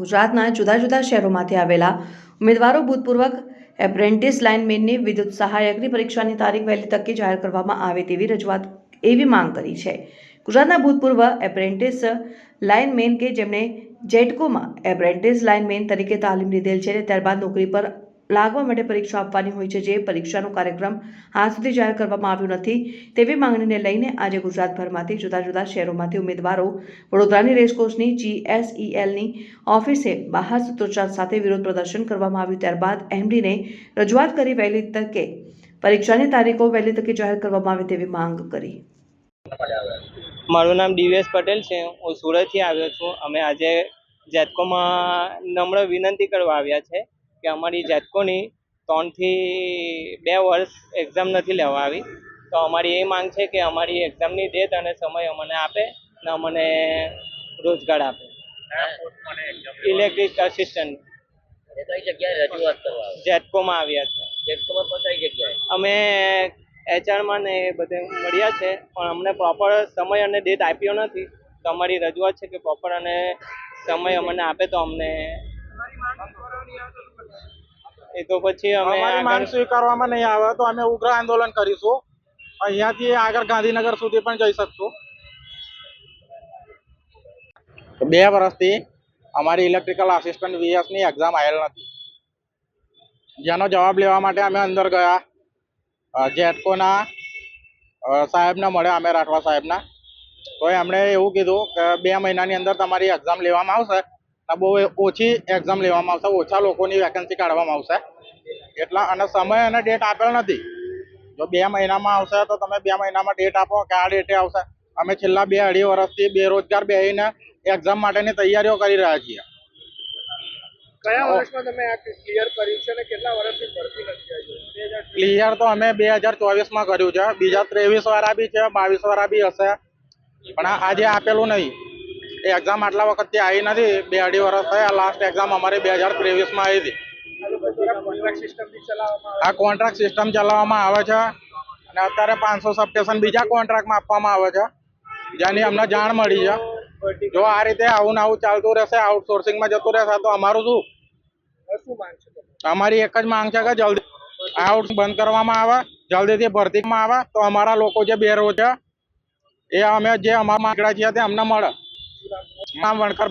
ગુજરાતના જુદા જુદા શહેરોમાંથી આવેલા ઉમેદવારો ભૂતપૂર્વક એપ્રેન્ટિસ લાઇનમેનની વિદ્યુત સહાયકની પરીક્ષાની તારીખ વહેલી તકે જાહેર કરવામાં આવે તેવી રજૂઆત, એવી માંગ કરી છે. ગુજરાતના ભૂતપૂર્વ એપ્રેન્ટિસ લાઇનમેન કે જેમણે જેટકોમાં એપ્રેન્ટિસ લાઇનમેન તરીકે તાલીમ લીધેલ છે ત્યારબાદ નોકરી પર લાગવા માટે પરીક્ષા આપવાની હોય છે જે પરીક્ષાનો કાર્યક્રમ હાલ સુધી જાહેર કરવામાં આવ્યો નથી. તેવી માંગણીને લઈને આજે ગુજરાતભરમાંથી જુદા જુદા શહેરોમાંથી ઉમેદવારો વડોદરાની રેસકોર્સની જીએસઈએલની ઓફિસે બહાર સૂત્રોચ્ચાર સાથે વિરોધ પ્રદર્શન કરવામાં આવ્યું. ત્યારબાદ એમડીને રજૂઆત કરી વહેલી તકે પરીક્ષાની તારીખો વહેલી તકે જાહેર કરવામાં આવે તેવી માંગ કરી. મારું નામ ડીવીએસ પટેલ છે. હું સુરતથી આવ્યો છું. અમે આજે જેટકોમાં નમ્ર વિનંતી કરવા આવ્યા છે. કે અમારી જાતકોની ત્રણથી બે વર્ષ એક્ઝામ નથી લેવા આવી. તો અમારી એ માંગ છે કે અમારી એક્ઝામની ડેટ અને સમય અમને આપે અને અમને રોજગાર આપે. ઇલેક્ટ્રિક આવે. જેટકોમાં આવ્યા છે. અમે એચઆરમાં ને એ બધે મળ્યા છે પણ અમને પ્રોપર સમય અને ડેટ આપ્યો નથી. તો અમારી રજૂઆત છે કે પ્રોપર અને સમય અમને આપે તો અમને એ તો પછી અમે માંગ સ્વીકારવામાં નહીં આવે તો અમે ઉગ્ર આંદોલન કરીશું. અહીંયાથી આગળ ગાંધીનગર સુધી પણ જઈ શકશું. બે વર્ષથી અમારી ઇલેક્ટ્રિકલ આસિસ્ટન્ટ વીએસની એક્ઝામ આવેલ નથી. જેનો જવાબ લેવા માટે અમે અંદર ગયા. જેટકોના સાહેબને મળ્યા અમે રાઠવા સાહેબના. તો એમણે એવું કીધું કે બે મહિનાની અંદર તમારી એક્ઝામ લેવામાં આવશે. બહુ ઓછી એક્ઝામ લેવામાં આવશે ઓછા લોકોની વેકેન્સી કાઢવામાં આવશે. એટલા અને સમય અને ડેટ આપેલ નથી. જો બે મહિનામાં આવશે તો તમે બે મહિનામાં ડેટ આપો કે આ ડેટે આવશે. અમે છેલ્લા બે અઢી વર્ષથી બેરોજગાર બેહીને એક્ઝામ માટેની તૈયારીઓ કરી રહ્યા છીએ. કયા વર્ષમાં તમે આ ક્લિયર કર્યું છે અને કેટલા વર્ષથી ભરતી નથી આવી? બે હજાર ક્લિયર તો અમે બે હજાર ચોવીસમાં કર્યું છે. બીજા ત્રેવીસ વાળા બી છે બાવીસ વાળા બી હશે. પણ આજે આપેલું નહીં. એક્ઝામ આટલા વખતથી આવી નથી. બે અઢી વર્ષ થયા. લાસ્ટ એક્ઝામ અમારી બે હજાર ત્રેવીસમાં આવી હતી. આ કોન્ટ્રાક્ટ સિસ્ટમ ચલાવવામાં આવે છે અને અત્યારે પાંચસો સબસ્ટેશન બીજા કોન્ટ્રાક્ટમાં આપવામાં આવે છે. જેની અમને જાણ મળી છે. જો આ રીતે આવું ને આવું ચાલતું રહેશે આઉટસોર્સિંગમાં જતું રહેશે, તો અમારું શું? અમારી એક જ માંગ છે કે જલ્દી આઉટ બંધ કરવામાં આવે, જલ્દીથી ભરતીમાં આવે, તો અમારા લોકો જે બેરો છે, એ અમે જે અમારા માંગડા છીએ તે અમને મળે. નામ વણકર